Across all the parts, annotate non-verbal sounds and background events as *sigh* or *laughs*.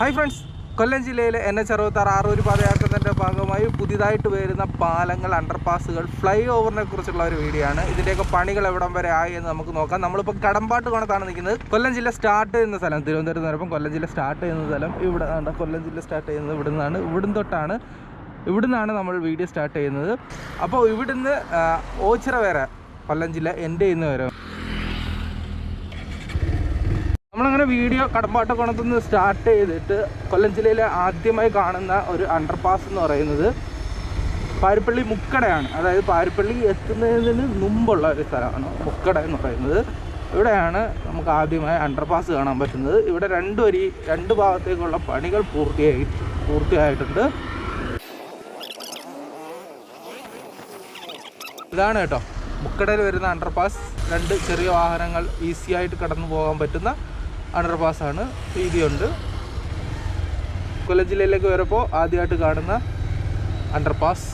Hi friends കൊല്ലം ജില്ലയിലെ N H അറുപത്താറ് ആറൂര് പാതയാക്കുന്നതിന്റെ ഭാഗമായി പുതിയതായിട്ട് വരുന്ന പാലങ്ങൾ അണ്ടർപാസുകൾ ഫ്ലൈ ഓവറിനെ കുറിച്ചുള്ള ഒരു വീഡിയോ ആണ്. ഇതിന്റെയൊക്കെ പണികൾ എവിടം വരെ ആയി എന്ന് നമുക്ക് നോക്കാം. നമ്മളിപ്പോൾ കടമ്പാട്ട് കൊണത്താണ് നിൽക്കുന്നത്. കൊല്ലം ജില്ല സ്റ്റാർട്ട് ചെയ്യുന്ന സ്ഥലം തിരുവനന്തപുരത്ത് നിന്നപ്പം കൊല്ലം ജില്ല സ്റ്റാർട്ട് ചെയ്യുന്ന സ്ഥലം. ഇവിടെ കൊല്ലം ജില്ല സ്റ്റാർട്ട് ചെയ്യുന്നത് ഇവിടെ നിന്നാണ് ഇവിടുന്ന് തൊട്ടാണ് ഇവിടുന്നാണ് നമ്മൾ വീഡിയോ സ്റ്റാർട്ട് ചെയ്യുന്നത്. അപ്പോൾ ഇവിടുന്ന് ഓച്ചിറ വരെ കൊല്ലം ജില്ല എന്റെ ചെയ്യുന്ന വരെ. നമ്മളങ്ങനെ വീഡിയോ കടമ്പാട്ടക്കുണത്ത് നിന്ന് സ്റ്റാർട്ട് ചെയ്തിട്ട് കൊല്ലം ജില്ലയിലെ ആദ്യമായി കാണുന്ന ഒരു അണ്ടർപാസ് എന്ന് പറയുന്നത് പാരിപ്പള്ളി മുക്കടയാണ്. അതായത് പാരിപ്പള്ളി എത്തുന്നതിന് മുമ്പുള്ള ഒരു സ്ഥലമാണ്. മുക്കട എന്ന് പറയുന്നത്. ഇവിടെയാണ് നമുക്ക് ആദ്യമായി അണ്ടർപാസ് കാണാൻ പറ്റുന്നത്. ഇവിടെ രണ്ട് വരി രണ്ട് ഭാഗത്തേക്കുള്ള പണികൾ പൂർത്തിയായി പൂർത്തിയായിട്ടുണ്ട്. ഇതാണ് കേട്ടോ. മുക്കടയിൽ വരുന്ന അണ്ടർപാസ് രണ്ട് ചെറിയ വാഹനങ്ങൾ ഈസിയായിട്ട് കടന്നു പോകാൻ പറ്റുന്ന അണ്ടർപാസ് ആണ് വീതിയുണ്ട് കൊല്ലം ജില്ലയിലേക്ക് വരുമ്പോൾ ആദ്യമായിട്ട് കാണുന്ന അണ്ടർപാസ്.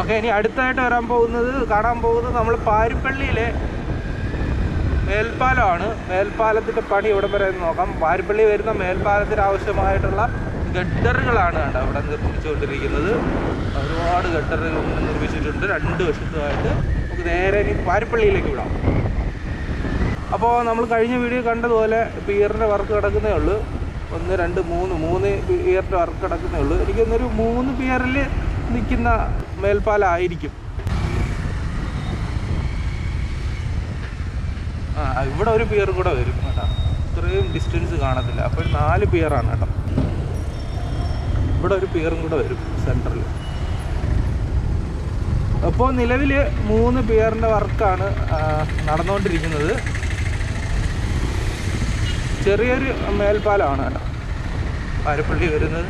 ഓക്കെ ഇനി അടുത്തായിട്ട് വരാൻ പോകുന്നത് കാണാൻ പോകുന്നത് നമ്മൾ പാരിപ്പള്ളിയിലെ മേൽപ്പാലമാണ്. മേൽപ്പാലത്തിന്റെ പണി ഇവിടെ വരെ നോക്കാം. പാരിപ്പള്ളി വരുന്ന മേൽപ്പാലത്തിന് ആവശ്യമായിട്ടുള്ള ഗഡറുകളാണ് കണ്ട അവിടെ നിർമ്മിച്ചുകൊണ്ടിരിക്കുന്നത് ഒരുപാട് ഗട്ടറുകൾ നിർമ്മിച്ചിട്ടുണ്ട്. രണ്ട് വശത്തുമായിട്ട് നമുക്ക് നേരെ ഇനി പാരിപ്പള്ളിയിലേക്ക് വിടാം. അപ്പോൾ നമ്മൾ കഴിഞ്ഞ വീഡിയോ കണ്ടതുപോലെ പിയറിന്റെ വർക്ക് കിടക്കുന്നേ ഉള്ളൂ. ഒന്ന് രണ്ട് മൂന്ന്. മൂന്ന് പിയറിന്റെ വർക്ക് കിടക്കുന്നേ ഉള്ളൂ. എനിക്കൊന്നൊരു മൂന്ന് പിയറിൽ നിൽക്കുന്ന മേൽപ്പാലമായിരിക്കും ആ ഇവിടെ ഒരു പിയർ കൂടെ വരും കേട്ടോ. ഇത്രയും ഡിസ്റ്റൻസ് കാണത്തില്ല. അപ്പോൾ നാല് പിയറാണ് കേട്ടോ. ഇവിടെ ഒരു പിയറും കൂടെ വരും സെന്ററിൽ. അപ്പോൾ നിലവിൽ മൂന്ന് പിയറിന്റെ വർക്കാണ് നടന്നുകൊണ്ടിരിക്കുന്നത്. ചെറിയൊരു മേൽപ്പാലമാണ് കേട്ടോ പാരപ്പള്ളി വരുന്നത്.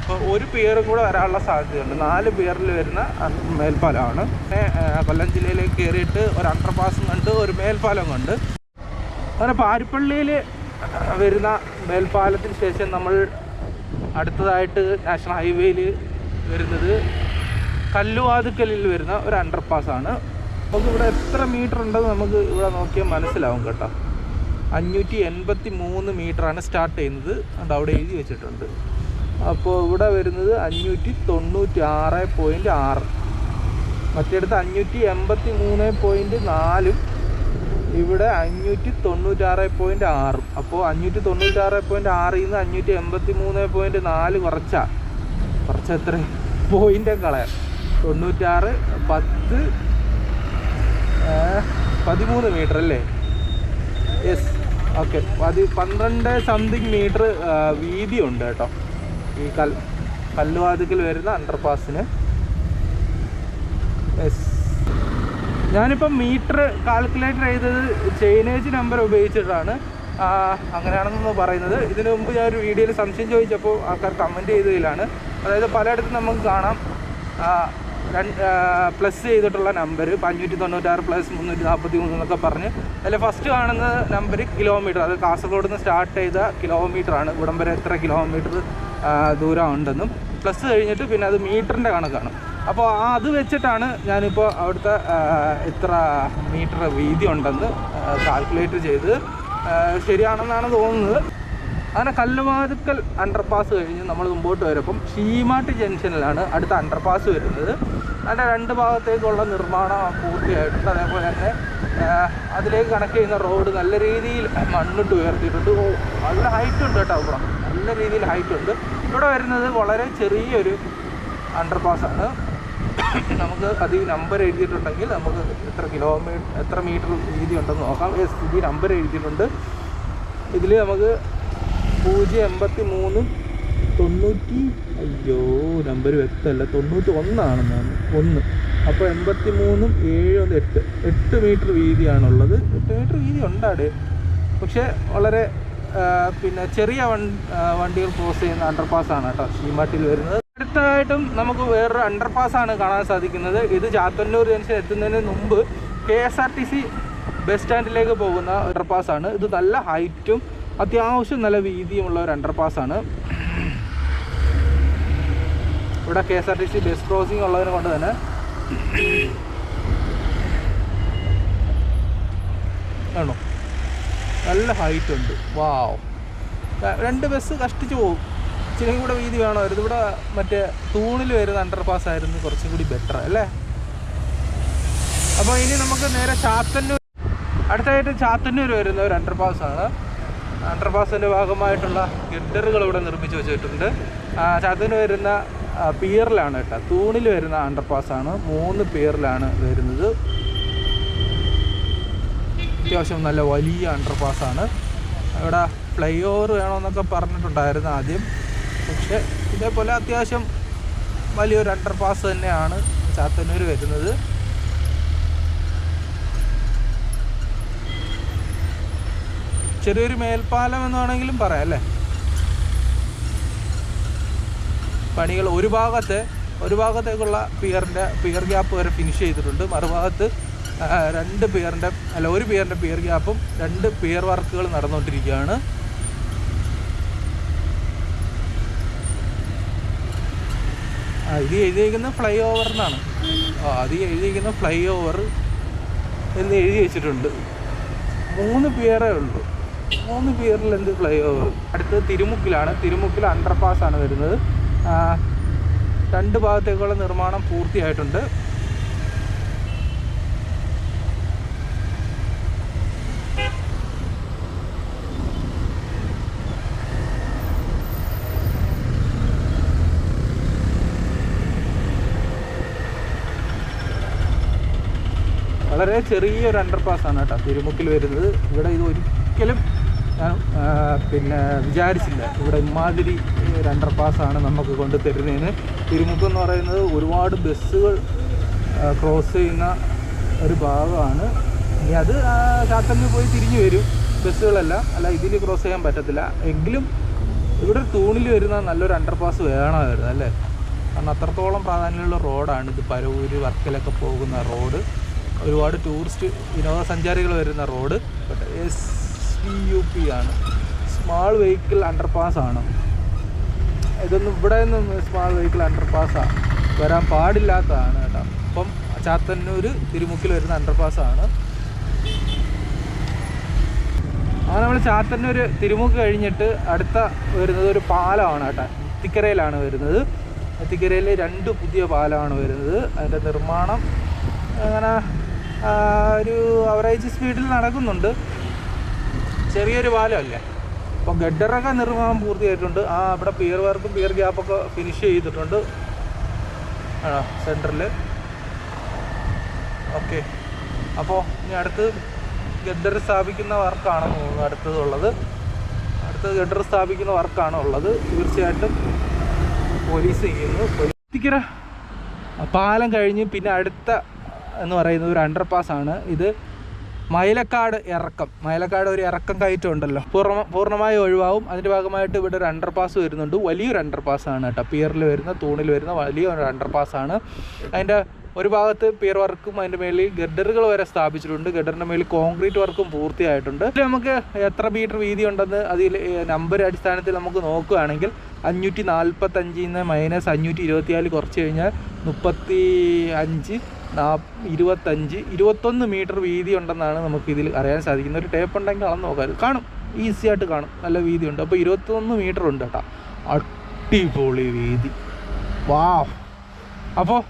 അപ്പോൾ ഒരു പിയറും കൂടെ വരാനുള്ള സാധ്യതയുണ്ട്. നാല് പിയറിൽ വരുന്ന മേൽപ്പാലമാണ് കൊല്ലം ജില്ലയിലേക്ക് കയറിയിട്ട് ഒരു അണ്ടർപാസും കണ്ട് ഒരു മേൽപ്പാലം കണ്ട്. അങ്ങനെ പാരിപ്പള്ളിയിൽ വരുന്ന മേൽപ്പാലത്തിന് ശേഷം നമ്മൾ അടുത്തതായിട്ട് നാഷണൽ ഹൈവേയിൽ വരുന്നത് കല്ലുവാതുക്കലിൽ വരുന്ന ഒരു അണ്ടർപാസാണ്. നമുക്ക് ഇവിടെ എത്ര മീറ്റർ ഉണ്ടെന്ന് നമുക്ക് ഇവിടെ നോക്കിയാൽ മനസ്സിലാവും കേട്ടോ. അഞ്ഞൂറ്റി എൺപത്തി മൂന്ന് മീറ്ററാണ് സ്റ്റാർട്ട് ചെയ്യുന്നത്. അത് അവിടെ എഴുതി വെച്ചിട്ടുണ്ട്. അപ്പോൾ ഇവിടെ വരുന്നത് അഞ്ഞൂറ്റി തൊണ്ണൂറ്റി ആറ് പോയിന്റ് ആറ്. മറ്റേടത്ത് അഞ്ഞൂറ്റി എൺപത്തി മൂന്ന് പോയിന്റ് നാലും ഇവിടെ അഞ്ഞൂറ്റി തൊണ്ണൂറ്റാറ് പോയിന്റ് ആറ്. അപ്പോൾ അഞ്ഞൂറ്റി തൊണ്ണൂറ്റാറ് പോയിന്റ് ആറിൽ നിന്ന് അഞ്ഞൂറ്റി എൺപത്തി മൂന്ന് പോയിന്റ് നാല് കുറച്ചാ. കുറച്ച എത്ര? പോയിന്റ് കളയാം. തൊണ്ണൂറ്റാറ് പത്ത് പതിമൂന്ന് മീറ്റർ അല്ലേ? യെസ്. ഓക്കെ. പതി പന്ത്രണ്ട് സംതിങ് മീറ്റർ വീതി ഉണ്ട് കേട്ടോ. ഈ കൽ കല്ലുവാതിക്കൽ വരുന്ന അണ്ടർപാസിന് യെസ്. ഞാനിപ്പം മീറ്റർ കാൽക്കുലേറ്റർ ചെയ്തത് ചെയിനേജ് നമ്പർ ഉപയോഗിച്ചിട്ടാണ്. അങ്ങനെയാണെന്നൊന്ന് അങ്ങനെയാണെന്ന് പറയുന്നത്. ഇതിനു മുമ്പ് ഞാൻ ഒരു വീഡിയോയിൽ സംശയം ചോദിച്ചപ്പോൾ ആൾക്കാർ കമന്റ് ചെയ്തതിലാണ്. അതായത് പലയിടത്തും നമുക്ക് കാണാം. പ്ലസ് ചെയ്തിട്ടുള്ള നമ്പർ അഞ്ഞൂറ്റി തൊണ്ണൂറ്റാറ് പ്ലസ് മുന്നൂറ്റി നാൽപ്പത്തി മൂന്ന് എന്നൊക്കെ പറഞ്ഞ്. അതിൽ ഫസ്റ്റ് കാണുന്ന നമ്പർ കിലോമീറ്റർ അത് കാസർഗോഡ് നിന്ന് സ്റ്റാർട്ട് ചെയ്ത കിലോമീറ്റർ ആണ്. ഇവിടം വരെ എത്ര കിലോമീറ്റർ ദൂരം ഉണ്ടെന്നും. പ്ലസ് കഴിഞ്ഞിട്ട് പിന്നെ അത് മീറ്ററിന്റെ കണക്കാണ്. അപ്പോൾ അത് വെച്ചിട്ടാണ് ഞാനിപ്പോൾ അവിടുത്തെ എത്ര മീറ്റർ വീതി ഉണ്ടെന്ന് കാൽക്കുലേറ്റ് ചെയ്ത് ശരിയാണെന്നാണ് തോന്നുന്നത്. അങ്ങനെ കല്ലുവാതുക്കൽ അണ്ടർപാസ് കഴിഞ്ഞ് നമ്മൾ മുമ്പോട്ട് വരുമ്പം ഷീമാട്ട് ജംഗ്ഷനിലാണ് അടുത്ത അണ്ടർപാസ് വരുന്നത്. അതിന്റെ രണ്ട് ഭാഗത്തേക്കുള്ള നിർമ്മാണം പൂർത്തിയായിട്ടുണ്ട്. അതേപോലെ തന്നെ അതിലേക്ക് കണക്ട് ചെയ്യുന്ന റോഡ് നല്ല രീതിയിൽ മണ്ണിട്ട് ഉയർത്തിയിട്ടുണ്ട്. നല്ല ഹൈറ്റ് ഉണ്ട് കേട്ടോ ഇവിടെ. നല്ല രീതിയിൽ ഹൈറ്റ് ഉണ്ട്. ഇവിടെ വരുന്നത് വളരെ ചെറിയൊരു അണ്ടർപാസാണ് നമുക്ക് അത് ഈ നമ്പർ എഴുതിയിട്ടുണ്ടെങ്കിൽ നമുക്ക് എത്ര കിലോമീറ്റർ എത്ര മീറ്റർ വീതി ഉണ്ടെന്ന് നോക്കാം. യെസ് ഇത് നമ്പർ എഴുതിയിട്ടുണ്ട്. ഇതിൽ നമുക്ക് പൂജ്യം എൺപത്തി മൂന്ന് തൊണ്ണൂറ്റി അയ്യോ നമ്പർ വ്യക്തമല്ല. തൊണ്ണൂറ്റി ഒന്നാണെന്ന് ഒന്ന്. അപ്പോൾ എൺപത്തി മൂന്നും ഏഴ് ഒന്ന് എട്ട്. എട്ട് മീറ്റർ വീതിയാണുള്ളത്. എട്ട് മീറ്റർ വീതി ഉണ്ടാടെ പക്ഷേ വളരെ പിന്നെ ചെറിയ വണ്ടികൾ ക്രോസ് ചെയ്യുന്ന അണ്ടർപാസ് ആണ് കേട്ടോ. ഷീമാട്ടിൽ വരുന്നത്. അടുത്തതായിട്ടും നമുക്ക് വേറൊരു അണ്ടർപാസ് ആണ് കാണാൻ സാധിക്കുന്നത്. ഇത് ചാത്തന്നൂർ ജംഗ്ഷൻ എത്തുന്നതിന് മുമ്പ് K S R T C bus സ്റ്റാൻഡിലേക്ക് പോകുന്ന അണ്ടർപാസ് ആണ്. ഇത് നല്ല ഹൈറ്റും അത്യാവശ്യം നല്ല വീതിയുമുള്ള ഒരു അണ്ടർപാസ് ആണ്. ഇവിടെ K S R T C bus crossing ഉള്ളതിനെ കൊണ്ട് തന്നെ ആണോ? നല്ല ഹൈറ്റ് ഉണ്ട്. വാവ് രണ്ട് ബസ് കഷ്ടിച്ച് പോകും. ഇച്ചിരി കൂടെ വീതി വേണമായിരുന്നു ഇവിടെ മറ്റേ തൂണിൽ വരുന്ന അണ്ടർപാസ് ആയിരുന്നു. കുറച്ചും കൂടി ബെറ്റർ അല്ലേ? അപ്പോൾ ഇനി നമുക്ക് നേരെ ചാത്തന്നൂർ അടുത്തായിട്ട് ചാത്തന്നൂർ വരുന്ന ഒരു അണ്ടർപാസ് ആണ്. അണ്ടർപാസിന്റെ ഭാഗമായിട്ടുള്ള ഗിഡറുകൾ ഇവിടെ നിർമ്മിച്ച് വെച്ചിട്ടുണ്ട്. ചാത്തന്നൂർ വരുന്ന പിയറിലാണ് കേട്ടോ. തൂണിൽ വരുന്ന അണ്ടർപാസ് ആണ്. മൂന്ന് പിയറിലാണ് വരുന്നത്. അത്യാവശ്യം നല്ല വലിയ അണ്ടർപാസ് ആണ്. ഇവിടെ ഫ്ലൈ ഓവർ വേണമെന്നൊക്കെ പറഞ്ഞിട്ടുണ്ടായിരുന്നു ആദ്യം. പക്ഷെ ഇതേപോലെ അത്യാവശ്യം വലിയൊരു അണ്ടർ പാസ് തന്നെയാണ് ചാത്തന്നൂർ വരുന്നത്. ചെറിയൊരു മേൽപ്പാലം എന്ന് വേണമെങ്കിലും പറയാം അല്ലേ? പണികൾ ഒരു ഭാഗത്തെ ഒരു ഭാഗത്തേക്കുള്ള പിയറിന്റെ പിയർ ഗ്യാപ്പ് വരെ ഫിനിഷ് ചെയ്തിട്ടുണ്ട്. മറുഭാഗത്ത് രണ്ട് പിയറിന്റെ അല്ല ഒരു പിയറിന്റെ പിയർ ഗ്യാപ്പും രണ്ട് പിയർ വർക്കുകൾ നടന്നുകൊണ്ടിരിക്കുകയാണ്. ഇത് എഴുതിയിരിക്കുന്നത് ഫ്ലൈ ഓവർ എന്നാണ് അത് എഴുതിയിരിക്കുന്ന ഫ്ലൈ ഓവർ എന്ന് എഴുതി വെച്ചിട്ടുണ്ട്. മൂന്ന് പിയറേ ഉള്ളൂ. മൂന്ന് പേരിൽ എന്ത് ഫ്ലൈ ഓവർ അടുത്തത് തിരുമുക്കിലാണ്. തിരുമുക്കിൽ അണ്ടർപാസ് ആണ് വരുന്നത്. രണ്ട് ഭാഗത്തേക്കുള്ള നിർമ്മാണം പൂർത്തിയായിട്ടുണ്ട്. വളരെ ചെറിയൊരു അണ്ടർപാസ് ആണ് കേട്ടോ. തിരുമുക്കിൽ വരുന്നത്. ഇവിടെ ഇത് ഒരിക്കലും ഞാൻ പിന്നെ വിചാരിച്ചില്ല. ഇവിടെ ഇമാതിരി ഒരു അണ്ടർപാസ് ആണ് നമുക്ക് കൊണ്ട് തരുന്നതിന് തിരുമുക്ക് എന്ന് പറയുന്നത് ഒരുപാട് ബസ്സുകൾ ക്രോസ് ചെയ്യുന്ന ഒരു ഭാഗമാണ്. ഇനി അത് ആ, പോയി തിരിഞ്ഞു വരും. ബസ്സുകളല്ല. അല്ല ഇതിൽ ക്രോസ് ചെയ്യാൻ പറ്റത്തില്ല. എങ്കിലും ഇവിടെ തൂണിൽ വരുന്ന നല്ലൊരു അണ്ടർപാസ് വേണമായിരുന്നു അല്ലേ? കാരണം അത്രത്തോളം പ്രാധാന്യമുള്ള റോഡാണ് ഇത് പരവൂര് വർക്കലൊക്കെ പോകുന്ന റോഡ് ഒരുപാട് ടൂറിസ്റ്റ് വിനോദസഞ്ചാരികൾ വരുന്ന road. S V U P ആണ്. സ്മാൾ വെഹിക്കിൾ അണ്ടർപാസ് ആണ്. ഇതൊന്നും ഇവിടെ നിന്നും സ്മാൾ വെഹിക്കിൾ അണ്ടർപാസ് വരാൻ പാടില്ലാത്തതാണ് കേട്ടോ. അപ്പം ചാത്തന്നൂർ തിരുമുക്കിൽ വരുന്ന അണ്ടർപാസ് ആണ്. അങ്ങനെ നമ്മൾ ചാത്തന്നൂർ തിരുമുക്ക് കഴിഞ്ഞിട്ട് അടുത്ത വരുന്നത് ഒരു പാലമാണ് കേട്ടോ. എത്തിക്കരയിലാണ് വരുന്നത്. എത്തിക്കരയിൽ രണ്ട് പുതിയ പാലമാണ് വരുന്നത്. അതിന്റെ നിർമ്മാണം അങ്ങനെ ഒരു അവറേജ് സ്പീഡിൽ നടക്കുന്നുണ്ട്. ചെറിയൊരു പാലമല്ലേ? അപ്പോൾ ഗഡറൊക്കെ നിർമ്മാണം പൂർത്തിയായിട്ടുണ്ട്. ആ അവിടെ പിയർ വർക്കും പിയർ ഗ്യാപ്പൊക്കെ ഫിനിഷ് ചെയ്തിട്ടുണ്ട്. സെന്ററിൽ ഓക്കെ അപ്പോൾ ഇനി അടുത്ത് ഗഡർ സ്ഥാപിക്കുന്ന വർക്കാണ് അടുത്തതുള്ളത്. അടുത്തത് ഗഡർ സ്ഥാപിക്കുന്ന വർക്കാണ് ഉള്ളത്. തീർച്ചയായിട്ടും പോലീസ് ചെയ്യുന്നു. പാലം കഴിഞ്ഞ് പിന്നെ അടുത്ത എന്ന് പറയുന്നത് ഒരു അണ്ടർപാസ് ആണ്. ഇത് മൈലക്കാട് ഇറക്കം. മൈലക്കാട് ഒരു ഇറക്കം കയറ്റം ഉണ്ടല്ലോ പൂർണ പൂർണമായി ഒഴിവാവും. അതിന്റെ ഭാഗമായിട്ട് ഇവിടെ ഒരു അണ്ടർ പാസ് വരുന്നുണ്ട്. വലിയൊരു അണ്ടർപാസ് ആണ് കേട്ടോ. പിയറിൽ വരുന്ന തൂണിൽ വരുന്ന വലിയൊരു അണ്ടർപാസ് ആണ്. അതിന്റെ ഒരു ഭാഗത്ത് പിയർ വർക്കും അതിന്റെ മേളിൽ ഗഡറുകൾ വരെ സ്ഥാപിച്ചിട്ടുണ്ട്. ഗഡറിന്റെ മേളിൽ കോൺക്രീറ്റ് വർക്കും പൂർത്തിയായിട്ടുണ്ട്. ഇതിൽ നമുക്ക് എത്ര മീറ്റർ വീതി ഉണ്ടെന്ന് അതിൽ നമ്പർ അടിസ്ഥാനത്തിൽ നമുക്ക് നോക്കുകയാണെങ്കിൽ അഞ്ഞൂറ്റി നാൽപ്പത്തഞ്ചിൽ നിന്ന് മൈനസ് അഞ്ഞൂറ്റി ഇരുപത്തിനാല് കുറച്ച് കഴിഞ്ഞാൽ മുപ്പത്തി അഞ്ച് ഇരുപത്തഞ്ച് ഇരുപത്തൊന്ന് മീറ്റർ വീതി ഉണ്ടെന്നാണ് നമുക്ക് ഇതിൽ അറിയാൻ സാധിക്കുന്നത്. ഒരു ടേപ്പ് ഉണ്ടെങ്കിൽ അളന്ന് നോക്കാം. കാണും. ഈസി ആയിട്ട് കാണും. നല്ല വീതി ഉണ്ട് അപ്പോൾ ഇരുപത്തൊന്ന് മീറ്റർ ഉണ്ട് കേട്ടോ. അടിപൊളി വീതി. വാ അപ്പോൾ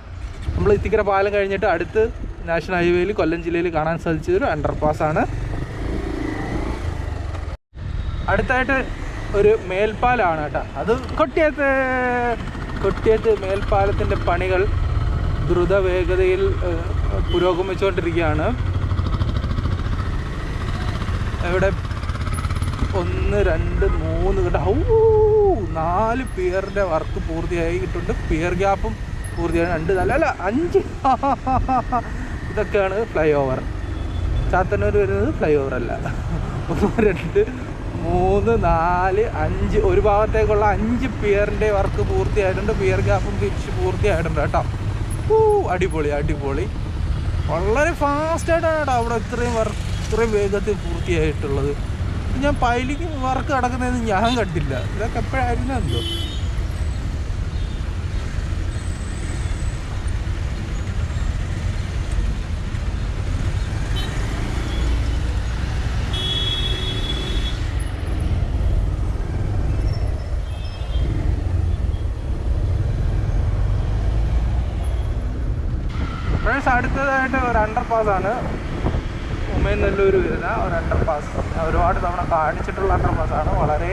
നമ്മൾ ഇത്തിക്കര പാലം കഴിഞ്ഞിട്ട് അടുത്ത് നാഷണൽ ഹൈവേയിൽ കൊല്ലം ജില്ലയിൽ കാണാൻ സാധിച്ചതൊരു അണ്ടർപാസ് ആണ്. അടുത്തായിട്ട് ഒരു മേൽപ്പാലമാണ് കേട്ടോ. അത് കൊട്ടിയത്ത് കൊട്ടിയത്ത് മേൽപ്പാലത്തിന്റെ പണികൾ ദ്രുത വേഗതയിൽ പുരോഗമിച്ചുകൊണ്ടിരിക്കുകയാണ്. ഇവിടെ ഒന്ന് രണ്ട് മൂന്ന് കേട്ടോ നാല് പിയറിന്റെ വർക്ക് പൂർത്തിയായിട്ടുണ്ട്. പിയർ ഗ്യാപ്പും പൂർത്തിയായി. രണ്ട് നല്ല അല്ല അഞ്ച്. *laughs* ഇതൊക്കെയാണ് ഫ്ലൈ ഓവർ ചാത്തന്നൂർ വരുന്നത് ഫ്ലൈ ഓവർ അല്ല. *laughs* ഒന്ന് രണ്ട് മൂന്ന് നാല് അഞ്ച്. ഒരു ഭാഗത്തേക്കുള്ള അഞ്ച് പിയറിന്റെ വർക്ക് പൂർത്തിയായിട്ടുണ്ട്. പിയർ ഗ്യാപ്പും തിരിച്ച് പൂർത്തിയായിട്ടുണ്ട് കേട്ടോ. അടിപൊളി അടിപൊളി. വളരെ ഫാസ്റ്റായിട്ടാണ് അവിടെ ഇത്രയും വർക്ക് ഇത്രയും വേഗത്തിൽ പൂർത്തിയായിട്ടുള്ളത്. ഞാൻ പൈലിക്ക് വർക്ക് നടക്കുന്നതെന്ന് ഞാൻ കണ്ടില്ല. ഇതൊക്കെ എപ്പോഴായിരുന്നു ഫ്രണ്ട്സ് അടുത്തതായിട്ട് ഒരു അണ്ടർ പാസ്സാണ് നല്ലൊരു വരുന്ന ഒരു അണ്ടർ പാസ് ഒരുപാട് തവണ കാണിച്ചിട്ടുള്ള അണ്ടർ ആണ്. വളരെ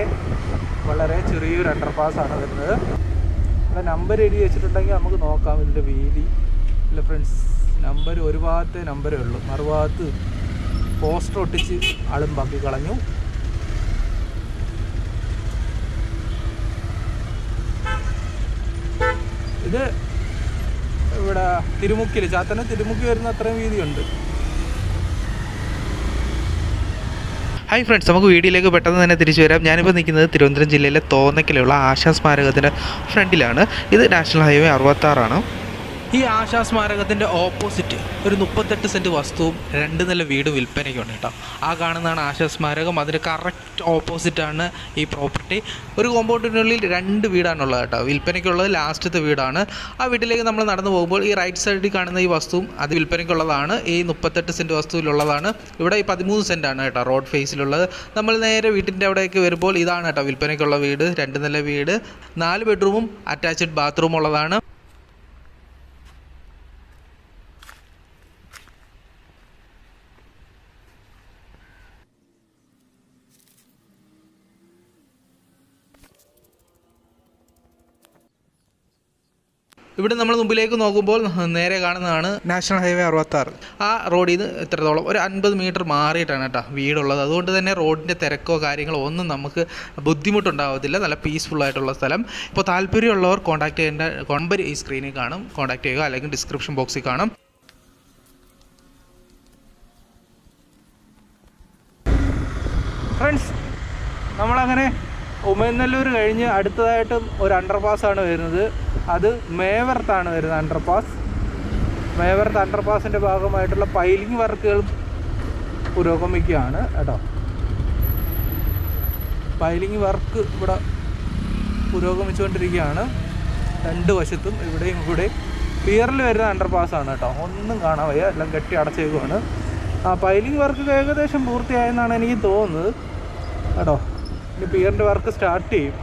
വളരെ ചെറിയൊരു അണ്ടർ ആണ് വരുന്നത്. ഇവിടെ നമ്പർ എഴുതി വെച്ചിട്ടുണ്ടെങ്കിൽ നമുക്ക് നോക്കാം ഇതിന്റെ വീതി. ഇല്ല ഫ്രണ്ട്സ് നമ്പർ ഒരു ഭാഗത്തെ നമ്പറേ ഉള്ളൂ. മറുഭാഗത്ത് പോസ്റ്റർ ഒട്ടിച്ച് ആളും ബാക്കി കളഞ്ഞു. ഇത് ഇവിടെ തിരുമുക്കിൽ ചാത്തന തിരുമുക്കി വരുന്ന അത്രയും വീതിയുണ്ട്. ഹായ് ഫ്രണ്ട്സ് നമുക്ക് വീഡിയോയിലേക്ക് പെട്ടെന്ന് തന്നെ തിരിച്ചു വരാം. ഞാനിപ്പോൾ നിൽക്കുന്നത് തിരുവനന്തപുരം ജില്ലയിലെ തോന്നക്കിലുള്ള ആശാ സ്മാരകത്തിന്റെ ഫ്രണ്ടിലാണ്. ഇത് നാഷണൽ ഹൈവേ അറുപത്താറാണ്. ഈ ആശാ സ്മാരകത്തിന്റെ ഓപ്പോസിറ്റ് ഒരു മുപ്പത്തെട്ട് സെന്റ് വസ്തുവും രണ്ട് നില വീടും വിൽപ്പനയ്ക്കുണ്ട് കേട്ടോ. ആ കാണുന്നതാണ് ആശാ സ്മാരകം. അതിന് കറക്റ്റ് ഓപ്പോസിറ്റാണ് ഈ പ്രോപ്പർട്ടി ഒരു കോമ്പൗണ്ടിനുള്ളിൽ രണ്ട് വീടാണുള്ളത് കേട്ടോ. വിൽപ്പനയ്ക്കുള്ളത് ലാസ്റ്റത്തെ വീടാണ്. ആ വീട്ടിലേക്ക് നമ്മൾ നടന്നു പോകുമ്പോൾ ഈ റൈറ്റ് സൈഡിൽ കാണുന്ന ഈ വസ്തുവും അത് വിൽപ്പനയ്ക്കുള്ളതാണ്. ഈ മുപ്പത്തെട്ട് സെന്റ് വസ്തുവിലുള്ളതാണ്. ഇവിടെ ഈ പതിമൂന്ന് സെന്റാണ് കേട്ടോ റോഡ് ഫേസിലുള്ളത് നമ്മൾ നേരെ വീട്ടിന്റെ അവിടേക്ക് വരുമ്പോൾ ഇതാണ് കേട്ടോ വിൽപ്പനയ്ക്കുള്ള വീട്. രണ്ട് നില വീട്. നാല് ബെഡ്റൂമും അറ്റാച്ച്ഡ് ബാത്റൂം ഉള്ളതാണ്. ഇവിടെ നമ്മൾ മുമ്പിലേക്ക് നോക്കുമ്പോൾ നേരെ കാണുന്നതാണ് നാഷണൽ ഹൈവേ അറുപത്താറ്. ആ റോഡിൽ നിന്ന് എത്രത്തോളം ഒരു അൻപത് മീറ്റർ മാറിയിട്ടാണ് കേട്ടോ വീടുള്ളത്. അതുകൊണ്ട് തന്നെ റോഡിന്റെ തിരക്കോ കാര്യങ്ങളോ ഒന്നും നമുക്ക് ബുദ്ധിമുട്ടുണ്ടാവത്തില്ല. നല്ല പീസ്ഫുൾ ആയിട്ടുള്ള സ്ഥലം. ഇപ്പോൾ താല്പര്യമുള്ളവർ കോൺടാക്ട് ചെയ്യേണ്ട നമ്പർ ഈ സ്ക്രീനിൽ കാണും. കോൺടാക്ട് ചെയ്യുക അല്ലെങ്കിൽ ഡിസ്ക്രിപ്ഷൻ ബോക്സിൽ കാണും. ഫ്രണ്ട്സ് നമ്മളങ്ങനെ ഉമയനല്ലൂർ കഴിഞ്ഞ് അടുത്തതായിട്ടും ഒരു അണ്ടർ ആണ് വരുന്നത്. അത് മേവർത്താണ് വരുന്നത് അണ്ടർപാസ് മേവർത്ത് അണ്ടർ പാസിന്റെ ഭാഗമായിട്ടുള്ള പൈലിംഗ് വർക്കുകൾ പുരോഗമിക്കുകയാണ് കേട്ടോ. പൈലിംഗ് വർക്ക് ഇവിടെ പുരോഗമിച്ചുകൊണ്ടിരിക്കുകയാണ്. രണ്ട് വശത്തും ഇവിടെയും ഇവിടെയും. പിയറിൽ വരുന്ന അണ്ടർ ആണ് കേട്ടോ. ഒന്നും കാണാൻ വയ്യ. എല്ലാം കെട്ടി അടച്ചേക്കുവാണ്. ആ പൈലിംഗ് വർക്ക് ഏകദേശം പൂർത്തിയായെന്നാണ് എനിക്ക് തോന്നുന്നത്. കേട്ടോ. ഇനി പിയറിന്റെ വർക്ക് സ്റ്റാർട്ട് ചെയ്യും.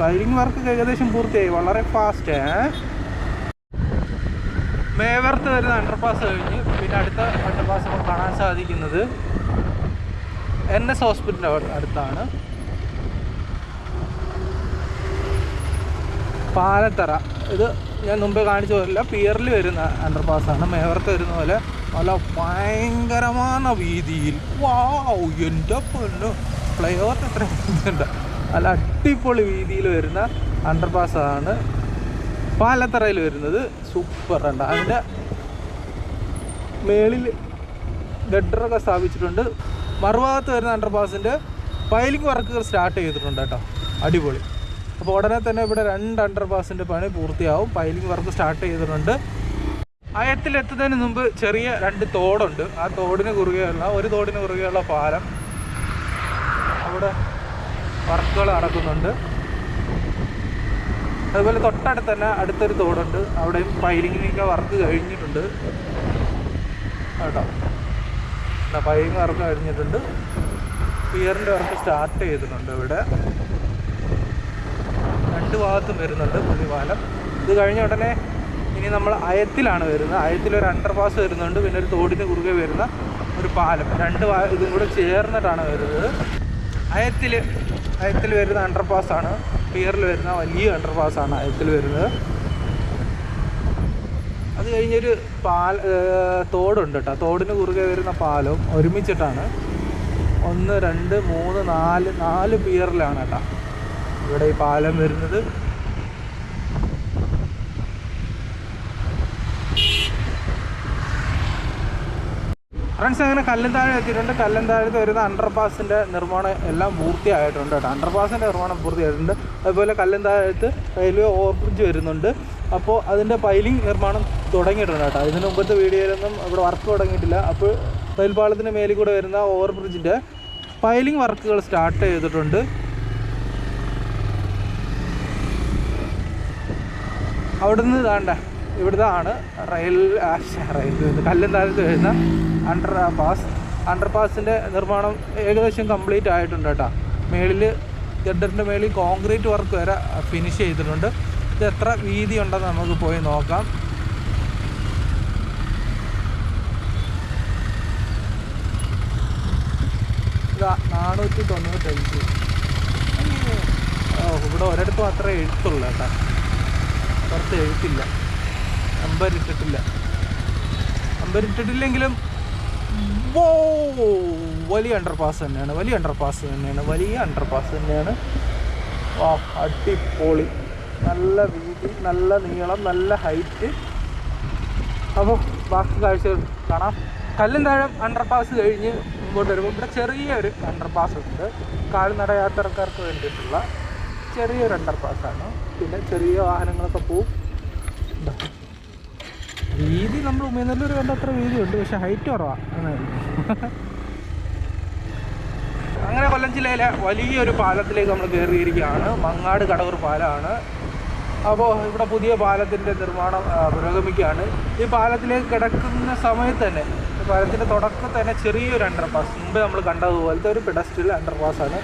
പൈലിംഗ് വർക്ക് ഏകദേശം പൂർത്തിയായി. വളരെ ഫാസ്റ്റ് മേവർത്ത് വരുന്ന അണ്ടർപാസ് കഴിഞ്ഞ് പിന്നെ അടുത്ത അണ്ടർപാസ് നമുക്ക് കാണാൻ സാധിക്കുന്നത് എൻ എസ് ഹോസ്പിറ്റലിന്റെ അടുത്താണ്. പാലത്തറ. ഇത് ഞാൻ മുമ്പേ കാണിച്ച പോലെ പിയറിൽ വരുന്ന അണ്ടർപാസാണ് മേവർത്ത് വരുന്ന പോലെ നല്ല ഭയങ്കരமான വീതിയിൽ. വാ എന്റെ പൊന്നു ഫ്ലൈ ഓവർ എത്ര ഉണ്ട് നല്ല അടിപൊളി വീതിയിൽ വരുന്ന അണ്ടർപാസ്സാണ് പാലത്തറയിൽ വരുന്നത് സൂപ്പർ ഉണ്ട്. അതിന്റെ മേളിൽ ഗഡറൊക്കെ സ്ഥാപിച്ചിട്ടുണ്ട്. മറുഭാഗത്ത് വരുന്ന അണ്ടർപാസിന്റെ പൈലിംഗ് വർക്കുകൾ സ്റ്റാർട്ട് ചെയ്തിട്ടുണ്ട് കേട്ടോ. അടിപൊളി. അപ്പോൾ ഉടനെ തന്നെ ഇവിടെ രണ്ട് അണ്ടർ പാസിന്റെ പണി പൂർത്തിയാവും. പൈലിംഗ് വർക്ക് സ്റ്റാർട്ട് ചെയ്തിട്ടുണ്ട്. അയത്തിലെത്തുന്നതിന് മുമ്പ് ചെറിയ രണ്ട് തോടുണ്ട്. ആ തോടിന് കുറുകെയുള്ള ഒരു തോടിന് കുറുകെയുള്ള പാലം അവിടെ വർക്കുകൾ നടക്കുന്നുണ്ട്. അതുപോലെ തൊട്ടടുത്ത് തന്നെ അടുത്തൊരു തോടുണ്ട്. അവിടെയും പൈലിങ്ങിനൊക്കെ വർക്ക് കഴിഞ്ഞിട്ടുണ്ട്. കേട്ടോ. പൈലിങ് വർക്ക് കഴിഞ്ഞിട്ടുണ്ട്. പിയറിന്റെ വർക്ക് സ്റ്റാർട്ട് ചെയ്തിട്ടുണ്ട് ഇവിടെ. രണ്ട് ഭാഗത്തും വരുന്നുണ്ട് പുതിയ പാലം ഇത് കഴിഞ്ഞ ഉടനെ ഇനി നമ്മൾ അയത്തിലാണ് വരുന്നത്. അയത്തിലൊരു അണ്ടർ പാസ് വരുന്നുണ്ട്. പിന്നെ ഒരു തോടിന് കുറുകെ വരുന്ന ഒരു പാലം. രണ്ട് ഇതും കൂടെ ചേർന്നിട്ടാണ് വരുന്നത്. അയത്തിൽ അയത്തിൽ വരുന്ന അണ്ടർ പാസ്സാണ് പിയറിൽ വരുന്ന വലിയ അണ്ടർ പാസ്സാണ് അയത്തിൽ വരുന്നത്. അത് കഴിഞ്ഞൊരു പാൽ തോടുണ്ട് കേട്ടോ. തോടിന് കുറുകെ വരുന്ന പാലും ഒരുമിച്ചിട്ടാണ്. ഒന്ന് രണ്ട് മൂന്ന് നാല് നാല് പിയറിലാണ് കേട്ടോ. ഇവിടെ ഈ പാലം വരുന്നത്. ഫ്രണ്ട്സ് അങ്ങനെ കല്ലന്താഴം എത്തിയിട്ടുണ്ട്. കല്ലന്താഴത്ത് വരുന്ന അണ്ടർപാസിന്റെ നിർമ്മാണം എല്ലാം പൂർത്തിയായിട്ടുണ്ട് കേട്ടോ. അണ്ടർപാസിന്റെ നിർമ്മാണം പൂർത്തിയായിട്ടുണ്ട്. അതുപോലെ കല്ലന്താഴത്ത് റെയിൽവേ ഓവർബ്രിഡ്ജ് വരുന്നുണ്ട്. അപ്പോൾ അതിന്റെ പൈലിംഗ് നിർമ്മാണം തുടങ്ങിയിട്ടുണ്ട് കേട്ടോ. ഇതിന് മുമ്പത്തെ വീഡിയോയിലൊന്നും ഇവിടെ വർക്ക് തുടങ്ങിയിട്ടില്ല. അപ്പോൾ റെയിൽപാളത്തിന്റെ മേലിൽ കൂടെ വരുന്ന ഓവർബ്രിഡ്ജിന്റെ പൈലിംഗ് വർക്കുകൾ സ്റ്റാർട്ട് ചെയ്തിട്ടുണ്ട്. അവിടുന്ന് ഇതാണ്ട. ഇവിടുന്നാണ് റെയിൽ കല്ലും റെയിൽ കല്ലന്താഴത്ത് വരുന്ന അണ്ടർ പാസ് അണ്ടർ പാസിന്റെ നിർമ്മാണം ഏകദേശം കംപ്ലീറ്റ് ആയിട്ടുണ്ട് കേട്ടോ. മേളിൽ ഗഡറിന്റെ മേളിൽ കോൺക്രീറ്റ് വർക്ക് വരെ uh, ഫിനിഷ് ചെയ്തിട്ടുണ്ട്. ഇത് എത്ര വീതി ഉണ്ടെന്ന് നമുക്ക് പോയി നോക്കാം. നാനൂറ്റി തൊണ്ണൂറ്റഞ്ച് ഇവിടെ ഒരിടത്തും അത്ര എഴുത്തുള്ളൂ കേട്ടോ. പുറത്ത് എഴുത്തില്ല. അമ്പരിട്ടിട്ടില്ല. അമ്പരിട്ടിട്ടില്ലെങ്കിലും വോ വലിയ അണ്ടർ പാസ് തന്നെയാണ് വലിയ അണ്ടർ പാസ് തന്നെയാണ് വലിയ അണ്ടർ പാസ് തന്നെയാണ്. വാ അടിപൊളി. നല്ല വീതി നല്ല നീളം നല്ല ഹൈറ്റ് അപ്പോൾ ബാക്കി കാഴ്ചകൾ കാണാം. കല്ലുന്താഴം അണ്ടർ പാസ് കഴിഞ്ഞ് മുമ്പോട്ട് വരുമ്പോൾ ഇവിടെ ചെറിയൊരു അണ്ടർ പാസ് ഉണ്ട്. കാൽനട യാത്രക്കാർക്ക് വേണ്ടിയിട്ടുള്ള ചെറിയൊരു അണ്ടർ പാസ്സാണ് പിന്നെ ചെറിയ വാഹനങ്ങളൊക്കെ പോവും. വീതി നമ്മൾ ഉമ്മനല്ലൂർ കണ്ട അത്ര ഉണ്ട് പക്ഷെ ഹൈറ്റ് കുറവാണ് അങ്ങനെ കൊല്ലം ജില്ലയിലെ വലിയൊരു പാലത്തിലേക്ക് നമ്മൾ കയറിയിരിക്കുകയാണ്. മങ്ങാട് കടവൂർ പാലമാണ് അപ്പോൾ ഇവിടെ പുതിയ പാലത്തിന്റെ നിർമ്മാണം പുരോഗമിക്കുകയാണ്. ഈ പാലത്തിലേക്ക് കിടക്കുന്ന സമയത്ത് തന്നെ പാലത്തിന്റെ തുടക്കം തന്നെ ചെറിയൊരു അണ്ടർപാസ് മുമ്പ് നമ്മൾ കണ്ടതുപോലത്തെ ഒരു അണ്ടർപാസ് ആണ്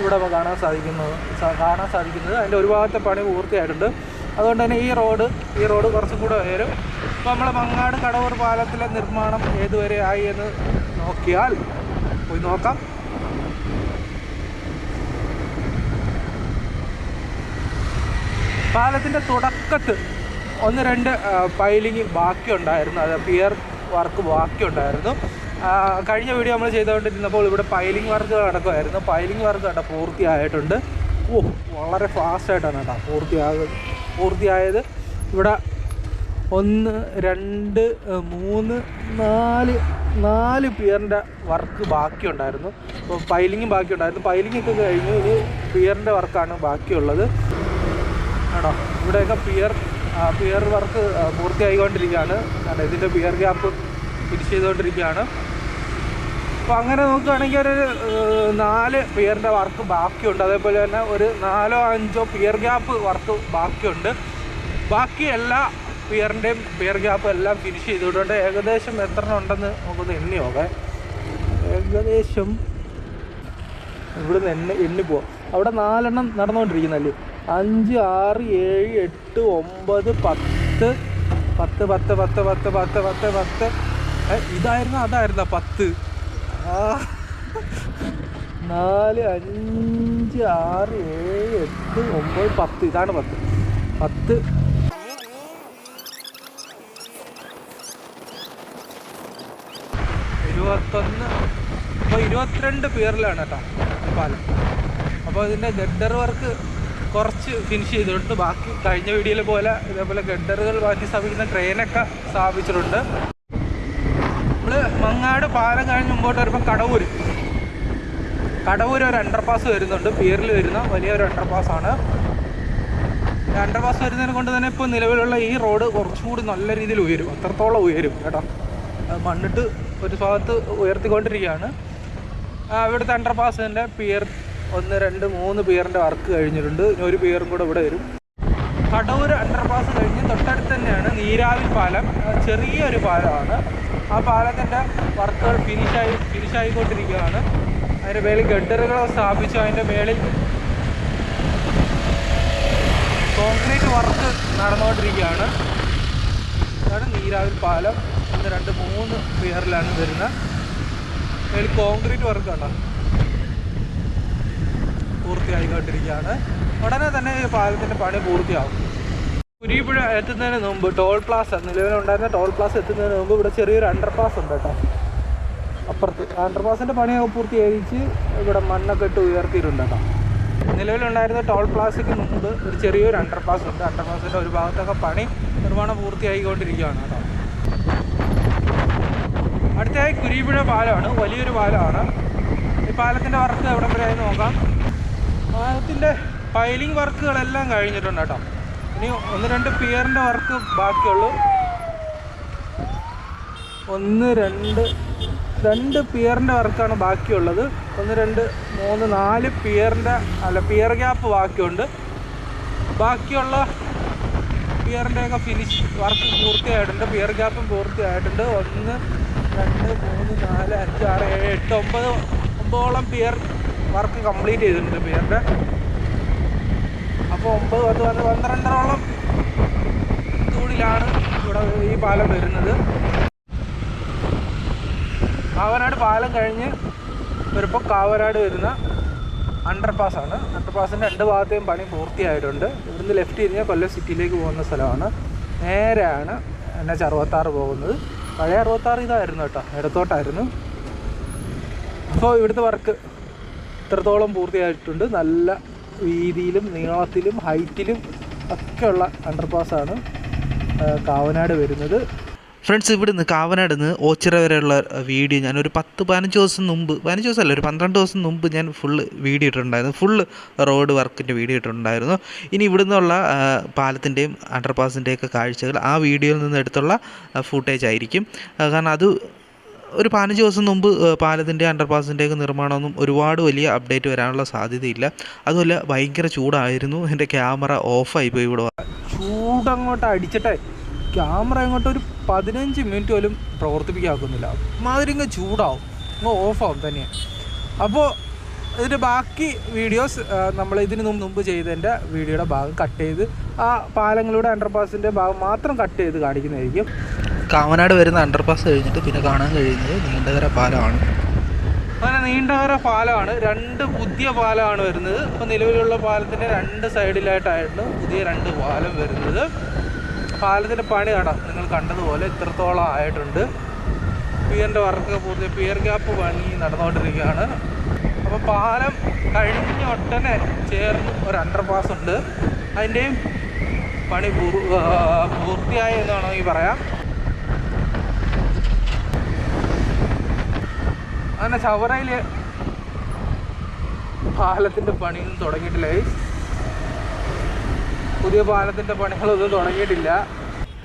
ഇവിടെ കാണാൻ സാധിക്കുന്നത് കാണാൻ സാധിക്കുന്നത്. അതിന്റെ ഒരു ഭാഗത്തെ പണി പൂർത്തിയായിട്ടുണ്ട്. അതുകൊണ്ട് തന്നെ ഈ റോഡ് ഈ റോഡ് കുറച്ചും കൂടെ ഉയരും. ഇപ്പോൾ നമ്മൾ മങ്ങാട് കടവൂർ പാലത്തിലെ നിർമ്മാണം ഏതുവരെ ആയി എന്ന് നോക്കിയാൽ പോയി നോക്കാം. പാലത്തിന്റെ തുടക്കത്ത് ഒന്ന് രണ്ട് പൈലിങ് ബാക്കിയുണ്ടായിരുന്നു അത് പിയർ വർക്ക് ബാക്കിയുണ്ടായിരുന്നു കഴിഞ്ഞ വീഡിയോ നമ്മൾ ചെയ്തുകൊണ്ടിരുന്നപ്പോൾ ഇവിടെ പൈലിംഗ് വർക്ക് നടക്കുമായിരുന്നു. പൈലിംഗ് വർക്ക് കേട്ടോ പൂർത്തിയായിട്ടുണ്ട്. ഓ വളരെ ഫാസ്റ്റായിട്ടാണ് കേട്ടോ പൂർത്തിയാകുന്നത്. പൂർത്തിയായത്. ഇവിടെ ഒന്ന് രണ്ട് മൂന്ന് നാല് നാല് പിയറിന്റെ വർക്ക് ബാക്കിയുണ്ടായിരുന്നു. അപ്പോൾ പൈലിങ്ങും ബാക്കിയുണ്ടായിരുന്നു. പൈലിങ്ങൊക്കെ കഴിഞ്ഞു ഇനി പിയറിന്റെ വർക്കാണ് ബാക്കിയുള്ളത്. ആണോ? ഇവിടെയൊക്കെ പിയർ പിയർ വർക്ക് പൂർത്തിയായിക്കൊണ്ടിരിക്കുകയാണ്. ഇതിന്റെ പിയർ ഗ്യാപ്പ് ഫിനിഷ് ചെയ്തുകൊണ്ടിരിക്കുകയാണ്. അപ്പോൾ അങ്ങനെ നോക്കുകയാണെങ്കിൽ ഒരു നാല് പിയറിന്റെ വർക്ക് ബാക്കിയുണ്ട്. അതേപോലെ തന്നെ ഒരു നാലോ അഞ്ചോ പിയർ ഗ്യാപ്പ് വർക്ക് ബാക്കിയുണ്ട്. ബാക്കി എല്ലാ പിയറിന്റെയും പിയർ ഗ്യാപ്പ് എല്ലാം ഫിനിഷ് ചെയ്തിട്ടുണ്ട് ഏകദേശം എത്ര ഉണ്ടെന്ന് നമുക്കൊന്ന് എണ്ണി നോക്കാം. ഏകദേശം ഇവിടുന്ന് എണ്ണ എണ്ണി പോവാം. അവിടെ നാലെണ്ണം നടന്നുകൊണ്ടിരിക്കുന്നല്ലേ അഞ്ച് ആറ് ഏഴ് എട്ട് ഒമ്പത് പത്ത് പത്ത് പത്ത് പത്ത് പത്ത് പത്ത് പത്ത് പത്ത്. ഇതായിരുന്നു അതായിരുന്നു പത്ത്. നാല് അഞ്ച് ആറ് ഏഴ് എട്ട് ഒമ്പത് പത്ത്. ഇതാണ് പത്ത്. പത്ത്. ഇരുപത്തൊന്ന്. അപ്പോൾ ഇരുപത്തിരണ്ട് പേരിലാണ് കേട്ടോ പാലം. അപ്പോൾ ഇതിന്റെ ഗഡർ വർക്ക് കുറച്ച് ഫിനിഷ് ചെയ്തിട്ടുണ്ട്. ബാക്കി കഴിഞ്ഞ വീഡിയോയിൽ പോലെ ഇതേപോലെ ഗഡറുകൾ മാറ്റി സ്ഥാപിക്കുന്ന ട്രെയിനൊക്കെ സ്ഥാപിച്ചിട്ടുണ്ട്. മങ്ങാട് പാലം കഴിഞ്ഞ് മുമ്പോട്ട് വരുമ്പോൾ കടവൂര്. കടവൂര് ഒരു അണ്ടർപാസ് വരുന്നുണ്ട്. പേരിൽ വരുന്ന വലിയൊരു അണ്ടർപാസ്സാണ് അണ്ടർപാസ് വരുന്നതിനെ കൊണ്ട് തന്നെ ഇപ്പോൾ നിലവിലുള്ള ഈ റോഡ് കുറച്ചുകൂടി നല്ല രീതിയിൽ ഉയരും. അത്രത്തോളം ഉയരും കേട്ടോ. മണ്ണിട്ട് ഒരു ഭാഗത്ത് ഉയർത്തിക്കൊണ്ടിരിക്കുകയാണ്. ഇവിടുത്തെ അണ്ടർപാസിന്റെ പിയർ ഒന്ന് രണ്ട് മൂന്ന് പിയറിന്റെ വർക്ക് കഴിഞ്ഞിട്ടുണ്ട്. ഒരു പിയറും കൂടെ ഇവിടെ വരും. കടവൂർ അണ്ടർപാസ് കഴിഞ്ഞ് തൊട്ടടുത്ത് തന്നെയാണ് നീരാവിൽ പാലം. ചെറിയൊരു പാലമാണ്. ആ പാലത്തിന്റെ വർക്കുകൾ ഫിനിഷായി ഫിനിഷായിക്കൊണ്ടിരിക്കുകയാണ് അതിന്റെ മേളിൽ ഗഡറുകൾ സ്ഥാപിച്ചു. അതിന്റെ മേളിൽ കോൺക്രീറ്റ് വർക്ക് നടന്നുകൊണ്ടിരിക്കുകയാണ്. അതാണ് നീരാവിൽ പാലം. ഒന്ന് രണ്ട് മൂന്ന് പിയറിലാണ് വരുന്നത്. അതിൽ കോൺക്രീറ്റ് വർക്ക് കണ്ടോ? പൂർത്തിയായിക്കൊണ്ടിരിക്കുകയാണ്. ഉടനെ തന്നെ ഈ പാലത്തിന്റെ പണി പൂർത്തിയാവും. കുരിപ്പുഴ എത്തുന്നതിന് മുമ്പ് ടോൾ പ്ലാസ നിലവിലുണ്ടായിരുന്ന ടോൾ പ്ലാസ എത്തുന്നതിന് മുമ്പ് ഇവിടെ ചെറിയൊരു അണ്ടർപാസ് ഉണ്ട് കേട്ടോ. അപ്പുറത്ത് അണ്ടർപാസിന്റെ പണിയൊക്കെ പൂർത്തീകരിച്ച് ഇവിടെ മണ്ണൊക്കെ ഇട്ട് ഉയർത്തിയിട്ടുണ്ട് കേട്ടോ. നിലവിലുണ്ടായിരുന്ന ടോൾ പ്ലാസയ്ക്ക് മുമ്പ് ഒരു ചെറിയൊരു അണ്ടർപാസ് ഉണ്ട്. അണ്ടർപാസിന്റെ ഒരു ഭാഗത്തൊക്കെ പണി നിർമ്മാണം പൂർത്തിയായിക്കൊണ്ടിരിക്കുകയാണ് കേട്ടോ. അടുത്തായി കുരിപ്പുഴ പാലമാണ്. വലിയൊരു പാലമാണ്. ഈ പാലത്തിന്റെ വർക്ക് എവിടെ വരെ നോക്കാം. പാലത്തിന്റെ പൈലിംഗ് വർക്കുകളെല്ലാം കഴിഞ്ഞിട്ടുണ്ട് കേട്ടോ. ഇനി ഒന്ന് രണ്ട് പിയറിന്റെ വർക്ക് ബാക്കിയുള്ളൂ. ഒന്ന് രണ്ട് രണ്ട് പിയറിന്റെ വർക്കാണ് ബാക്കിയുള്ളത്. ഒന്ന് രണ്ട് മൂന്ന് നാല് പിയറിന്റെ അല്ല പിയർ ഗ്യാപ്പ് ബാക്കിയുണ്ട്. ബാക്കിയുള്ള പിയറിന്റെയൊക്കെ ഫിനിഷ് വർക്ക് പൂർത്തിയായിട്ടുണ്ട്. പിയർ ഗ്യാപ്പും പൂർത്തിയായിട്ടുണ്ട്. ഒന്ന് രണ്ട് മൂന്ന് നാല് അഞ്ച് ആറ് ഏഴ് എട്ട് ഒമ്പത് ഒമ്പതോളം പിയർ വർക്ക് കംപ്ലീറ്റ് ചെയ്തിട്ടുണ്ട് പിയറിന്റെ. അപ്പോൾ ഒമ്പത് പത്ത് പത്ത് പന്ത്രണ്ടരോളം തൂണിലാണ് ഇവിടെ ഈ പാലം വരുന്നത്. കാവനാട് പാലം കഴിഞ്ഞ് വരുമ്പോൾ കാവനാട് വരുന്ന അണ്ടർപാസ് ആണ്. അണ്ടർപാസിന്റെ രണ്ട് ഭാഗത്തെയും പണി പൂർത്തിയായിട്ടുണ്ട്. ഇവിടുന്ന് ലെഫ്റ്റ് തിരിഞ്ഞാൽ കൊല്ലം സിറ്റിയിലേക്ക് പോകുന്ന സ്ഥലമാണ്. നേരെയാണ് എൻ എച്ച് അറുപത്താറ് പോകുന്നത്. പഴയ അറുപത്താറ് ഇതായിരുന്നു കേട്ടോ ഇടത്തോട്ടായിരുന്നു. അപ്പോൾ ഇവിടുത്തെ വർക്ക് ഇത്രത്തോളം പൂർത്തിയായിട്ടുണ്ട്. നല്ല വീതിയിലും നീളത്തിലും ഹൈറ്റിലും ഒക്കെയുള്ള അണ്ടർപാസ്സാണ് കാവനാട് വരുന്നത്. ഫ്രണ്ട്സ് ഇവിടുന്ന് കാവനാട് നിന്ന് ഓച്ചിറ വരെയുള്ള വീഡിയോ ഞാൻ ഒരു പത്ത് പതിനഞ്ച് ദിവസം മുമ്പ് പതിനഞ്ച് ദിവസമല്ല ഒരു പന്ത്രണ്ട് ദിവസം മുമ്പ് ഞാൻ ഫുള്ള് വീഡിയോ ഇട്ടിട്ടുണ്ടായിരുന്നു. ഫുള്ള് റോഡ് വർക്കിന്റെ വീഡിയോ ഇട്ടിട്ടുണ്ടായിരുന്നു. ഇനി ഇവിടുന്നുള്ള പാലത്തിന്റെയും അണ്ടർപാസിന്റെയൊക്കെ കാഴ്ചകൾ ആ വീഡിയോയിൽ നിന്ന് എടുത്തുള്ള ഫുട്ടേജ് ആയിരിക്കും. കാരണം അത് ഒരു പതിനഞ്ച് ദിവസം മുമ്പ് പാലത്തിന്റെ അണ്ടർപാസിന്റെയൊക്കെ നിർമ്മാണമൊന്നും ഒരുപാട് വലിയ അപ്ഡേറ്റ് വരാനുള്ള സാധ്യതയില്ല. അതുമല്ല ഭയങ്കര ചൂടായിരുന്നു. എന്റെ ക്യാമറ ഓഫായി പോയി ഇവിടെ ചൂടങ്ങോട്ട് അടിച്ചിട്ടേ ക്യാമറ അങ്ങോട്ട് ഒരു പതിനഞ്ച് മിനിറ്റ് പോലും പ്രവർത്തിപ്പിക്കാക്കുന്നില്ല. മാതിരി ഇങ്ങ് ചൂടാവും. ഇങ്ങ് ഓഫാവും തന്നെ. അപ്പോൾ ഇതിന്റെ ബാക്കി വീഡിയോസ് നമ്മൾ ഇതിന് മുമ്പ് ചെയ്തതിന്റെ വീഡിയോയുടെ ഭാഗം കട്ട് ചെയ്ത് ആ പാലങ്ങളുടെ അണ്ടർപാസിന്റെ ഭാഗം മാത്രം കട്ട് ചെയ്ത് കാണിക്കുന്നതായിരിക്കും. കാവനാട് വരുന്ന അണ്ടർപാസ് കഴിഞ്ഞിട്ട് പിന്നെ കാണാൻ കഴിയുന്നത് നീണ്ടകര പാലമാണ്. അങ്ങനെ നീണ്ടകര പാലമാണ്. രണ്ട് പുതിയ പാലമാണ് വരുന്നത്. ഇപ്പോൾ നിലവിലുള്ള പാലത്തിന്റെ രണ്ട് സൈഡിലായിട്ടായിരുന്നു പുതിയ രണ്ട് പാലം വരുന്നത്. പാലത്തിന്റെ പണി കാണാം നിങ്ങൾ കണ്ടതുപോലെ ഇത്രത്തോളം ആയിട്ടുണ്ട്. പിയറിന്റെ വർക്ക് പൂർത്തി പിയർ ഗ്യാപ്പ് പണി നടന്നുകൊണ്ടിരിക്കുകയാണ്. അപ്പോൾ പാലം കഴിഞ്ഞ ഒട്ടനെ ചേർന്ന് ഒരു അണ്ടർപാസ് ഉണ്ട്. അതിന്റെയും പണി പൂർത്തിയായി എന്ന് വേണമെങ്കിൽ പറയാം. അങ്ങനെ ചവറയിൽ പാലത്തിന്റെ പണിയൊന്നും തുടങ്ങിയിട്ടില്ല. പുതിയ പാലത്തിന്റെ പണികളൊന്നും തുടങ്ങിയിട്ടില്ല.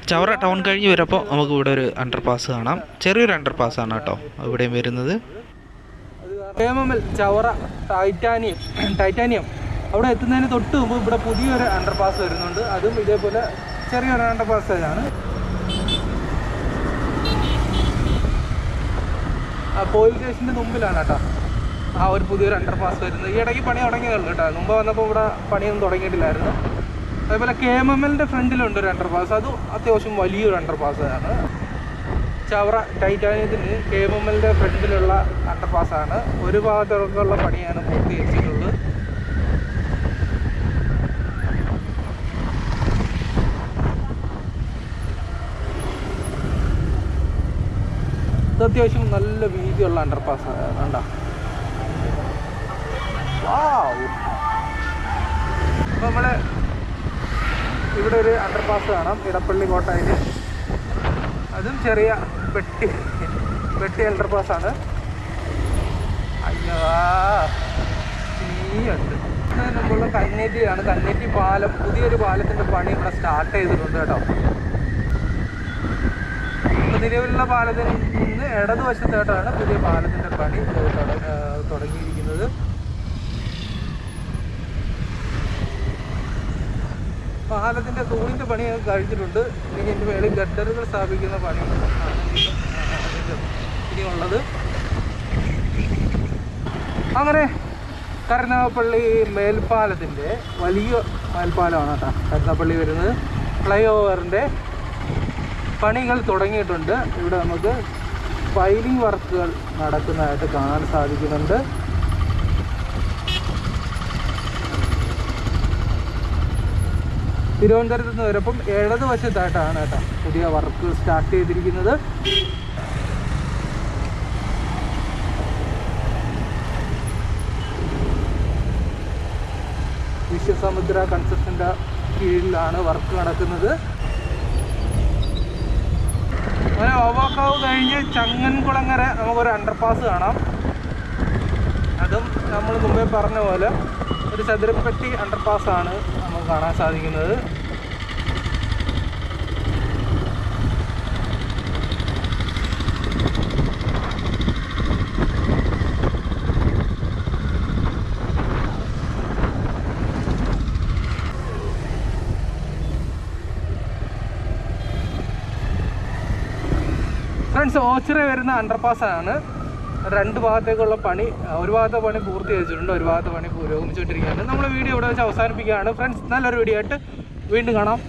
ചവറ ടൗൺ കഴിഞ്ഞ് വരുമ്പോൾ നമുക്ക് ഇവിടെ ഒരു അണ്ടർപാസ് കാണാം. ചെറിയൊരു അണ്ടർപാസ് ആണ് കേട്ടോ ഇവിടെയും വരുന്നത്. Chavara titanium titanium. അവിടെ എത്തുന്നതിന് തൊട്ട് മുമ്പ് ഇവിടെ പുതിയൊരു അണ്ടർപാസ് വരുന്നുണ്ട്. അതും ഇതേപോലെ ചെറിയൊരു അണ്ടർപാസ് പാസ് ആ പോലീസ് സ്റ്റേഷന്റെ മുമ്പിലാണ് കേട്ടോ. ആ ഒരു പുതിയൊരു അണ്ടർ പാസ് വരുന്നത്. ഈ ഇടയ്ക്ക് പണി തുടങ്ങിയതുള്ളൂ കേട്ടോ. മുമ്പ് വന്നപ്പോൾ ഇവിടെ പണിയൊന്നും തുടങ്ങിയിട്ടില്ലായിരുന്നു. അതേപോലെ കെ എം എം എല്ലിന്റെ ഫ്രണ്ടിലുണ്ട് ഒരു അണ്ടർ പാസ് അതും അത്യാവശ്യം വലിയൊരു അണ്ടർ ആണ്. ചവറ ടൈറ്റാനിയത്തിന് കെ എം എം എല്ലിന്റെ ഫ്രണ്ടിലുള്ള അണ്ടർ ആണ്. ഒരു ഭാഗത്തുള്ള പണിയാണ് പൂർത്തീകരിച്ചിട്ടുള്ളത് ഇത് അത്യാവശ്യം നല്ല വീതിയുള്ള അണ്ടർപാസ് കണ്ട? വാവ് അപ്പോൾ നമ്മൾ ഇവിടെ ഒരു അണ്ടർപാസ് കാണാം ഇടപ്പള്ളി കോട്ടായിൽ അതും ചെറിയ പെട്ടി പെട്ടി അണ്ടർപാസ് ആണ്. അയ്യോ ഉണ്ട് മുമ്പുള്ള കന്നേറ്റിയാണ് കന്നേറ്റി പാലം പുതിയൊരു പാലത്തിന്റെ പണി ഇവിടെ സ്റ്റാർട്ട് ചെയ്തിട്ടുണ്ട് കേട്ടോ. നിലവിലുള്ള പാലത്തിൽ നിന്ന് ഇടതുവശത്തായിട്ടാണ് പുതിയ പാലത്തിന്റെ പണി തുടങ്ങിയിരിക്കുന്നത്. പാലത്തിന്റെ തൂണിന്റെ പണി കഴിഞ്ഞിട്ടുണ്ട്. ഇനി ഇതിന്റെ മേളിൽ ഗട്ടറുകൾ സ്ഥാപിക്കുന്ന പണി ഇനിയുള്ളത്. അങ്ങനെ കരുനാഗപ്പള്ളി മേൽപ്പാലത്തിന്റെ വലിയ മേൽപ്പാലമാണ് കേട്ടോ കരുനാഗപ്പള്ളി വരുന്നത്. ഫ്ലൈ ഓവറിന്റെ പണികൾ തുടങ്ങിയിട്ടുണ്ട്. ഇവിടെ നമുക്ക് ഫൈലിംഗ് വർക്കുകൾ നടക്കുന്നതായിട്ട് കാണാൻ സാധിക്കുന്നുണ്ട്. തിരുവനന്തപുരത്ത് നിന്ന് വരപ്പം ഇടതുവശത്തായിട്ടാണ് കേട്ടോ പുതിയ വർക്ക് സ്റ്റാർട്ട് ചെയ്തിരിക്കുന്നത്. വിശ്വസമുദ്ര കൺസ്ട്രക്ഷന്റെ കീഴിലാണ് വർക്ക് നടക്കുന്നത്. അങ്ങനെ ഓവാക്കാവ് കഴിഞ്ഞ് ചങ്ങൻകുളങ്ങര നമുക്കൊരു അണ്ടർപാസ് കാണാം. അതും നമ്മൾ മുമ്പേ പറഞ്ഞ പോലെ ഒരു ചതുരപ്പെട്ടി അണ്ടർപാസ് ആണ് നമുക്ക് കാണാൻ സാധിക്കുന്നത്. ഫ്രണ്ട്സ് ഓച്ചിറ വരുന്ന അണ്ടർപാസ് ആണ്. രണ്ട് ഭാഗത്തേക്കുള്ള പണി ഒരു ഭാഗത്തെ പണി പൂർത്തീകരിച്ചിട്ടുണ്ട് ഒരു ഭാഗത്തെ പണി പുരോഗമിച്ചുകൊണ്ടിരിക്കുകയാണ്. നമ്മൾ വീഡിയോ ഇവിടെ വെച്ച് അവസാനിപ്പിക്കുകയാണ്. ഫ്രണ്ട്സ് നല്ലൊരു വീഡിയോ ആയിട്ട് വീണ്ടും കാണാം.